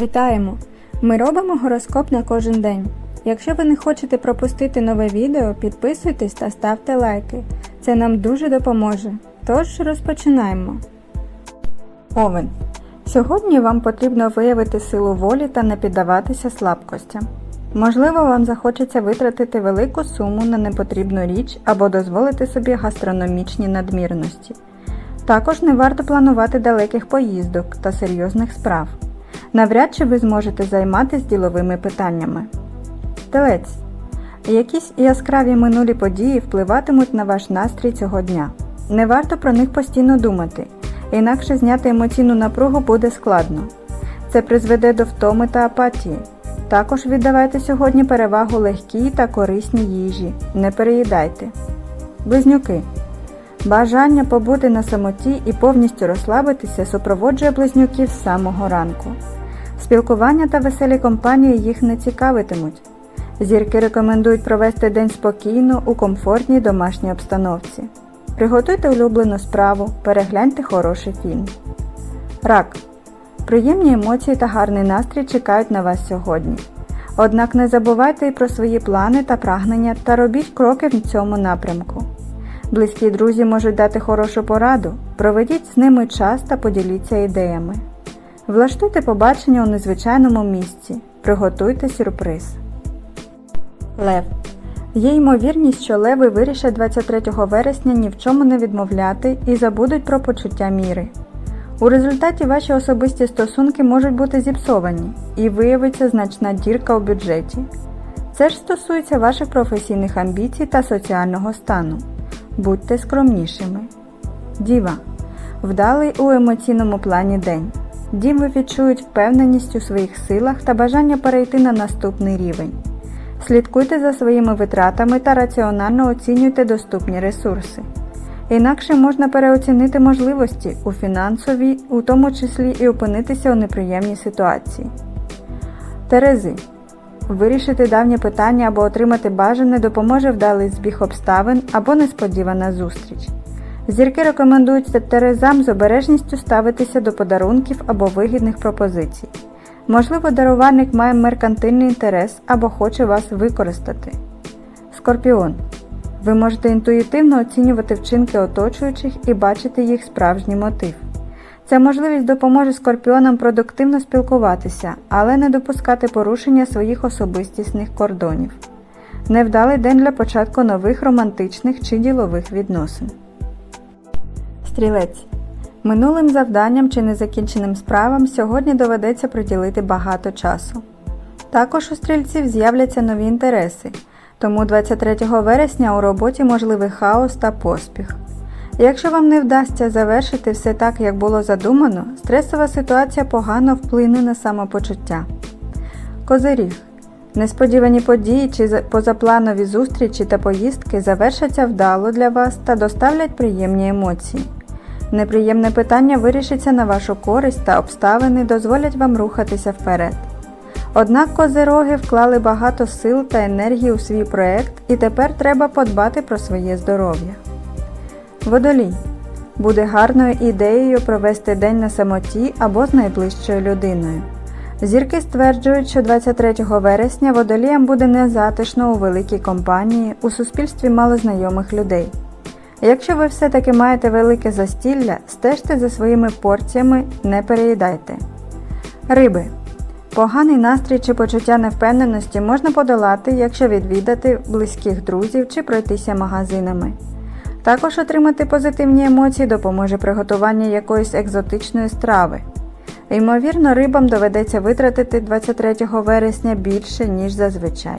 Вітаємо! Ми робимо гороскоп на кожен день. Якщо ви не хочете пропустити нове відео, підписуйтесь та ставте лайки. Це нам дуже допоможе. Тож розпочинаємо. Овен. Сьогодні вам потрібно виявити силу волі та не піддаватися слабкостям. Можливо, вам захочеться витратити велику суму на непотрібну річ або дозволити собі гастрономічні надмірності. Також не варто планувати далеких поїздок та серйозних справ. Навряд чи ви зможете займатися діловими питаннями. Телець. Якісь яскраві минулі події впливатимуть на ваш настрій цього дня. Не варто про них постійно думати, інакше зняти емоційну напругу буде складно. Це призведе до втоми та апатії. Також віддавайте сьогодні перевагу легкій та корисній їжі. Не переїдайте. Близнюки. Бажання побути на самоті і повністю розслабитися супроводжує близнюків з самого ранку. Спілкування та веселі компанії їх не цікавитимуть. Зірки рекомендують провести день спокійно у комфортній домашній обстановці. Приготуйте улюблену справу, перегляньте хороший фільм. Рак. Приємні емоції та гарний настрій чекають на вас сьогодні. Однак не забувайте і про свої плани та прагнення та робіть кроки в цьому напрямку. Близькі друзі можуть дати хорошу пораду, проведіть з ними час та поділіться ідеями. Влаштуйте побачення у незвичайному місці, приготуйте сюрприз. Лев. Є ймовірність, що леви вирішать 23 вересня ні в чому не відмовляти і забудуть про почуття міри. У результаті ваші особисті стосунки можуть бути зіпсовані і виявиться значна дірка у бюджеті. Це ж стосується ваших професійних амбіцій та соціального стану. Будьте скромнішими. Діва. Вдалий у емоційному плані день. Діви відчують впевненість у своїх силах та бажання перейти на наступний рівень. Слідкуйте за своїми витратами та раціонально оцінюйте доступні ресурси. Інакше можна переоцінити можливості у фінансовій, у тому числі і опинитися у неприємній ситуації. Терези. Вирішити давнє питання або отримати бажане допоможе вдалий збіг обставин або несподівана зустріч. Зірки рекомендують терезам з обережністю ставитися до подарунків або вигідних пропозицій. Можливо, дарувальник має меркантильний інтерес або хоче вас використати. Скорпіон. Ви можете інтуїтивно оцінювати вчинки оточуючих і бачити їх справжній мотив. Ця можливість допоможе скорпіонам продуктивно спілкуватися, але не допускати порушення своїх особистісних кордонів. Невдалий день для початку нових романтичних чи ділових відносин. Стрілець. Минулим завданням чи незакінченим справам сьогодні доведеться приділити багато часу. Також у стрільців з'являться нові інтереси, тому 23 вересня у роботі можливий хаос та поспіх. Якщо вам не вдасться завершити все так, як було задумано, стресова ситуація погано вплине на самопочуття. Козиріг. Несподівані події чи позапланові зустрічі та поїздки завершаться вдало для вас та доставлять приємні емоції. Неприємне питання вирішиться на вашу користь та обставини дозволять вам рухатися вперед. Однак козироги вклали багато сил та енергії у свій проект і тепер треба подбати про своє здоров'я. Водолій. Буде гарною ідеєю провести день на самоті або з найближчою людиною. Зірки стверджують, що 23 вересня водоліям буде незатишно у великій компанії у суспільстві малознайомих людей. Якщо ви все-таки маєте велике застілля, стежте за своїми порціями, не переїдайте. Риби. Поганий настрій чи почуття невпевненості можна подолати, якщо відвідати близьких друзів чи пройтися магазинами. Також отримати позитивні емоції допоможе приготування якоїсь екзотичної страви. Ймовірно, рибам доведеться витратити 23 вересня більше, ніж зазвичай.